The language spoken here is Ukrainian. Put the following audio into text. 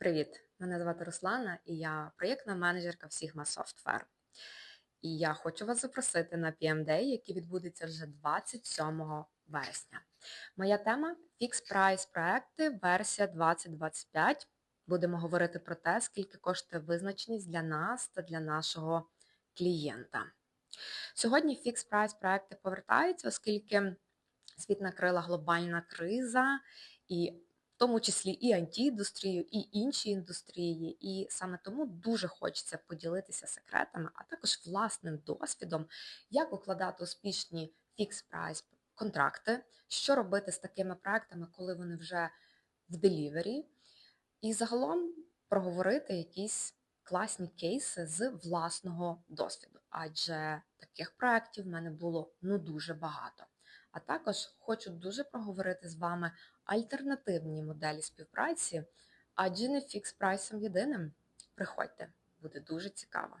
Привіт! Мене звати Руслана і я проєктна менеджерка в Sigma Software. І я хочу вас запросити на PM Day, який відбудеться вже 27 вересня. Моя тема Fix Price проекти, версія 2025. Будемо говорити про те, скільки коштує визначеність для нас та для нашого клієнта. Сьогодні Fix Price проекти повертаються, оскільки світ накрила глобальна криза і тому числі і антиіндустрію, і інші індустрії. І саме тому дуже хочеться поділитися секретами, а також власним досвідом, як укладати успішні фікс-прайс контракти, що робити з такими проектами, коли вони вже в делівері, і загалом проговорити якісь класні кейси з власного досвіду, адже таких проєктів в мене було ну дуже багато. А також хочу дуже проговорити з вами альтернативні моделі співпраці, адже не фікс прайсом єдиним. Приходьте, буде дуже цікаво.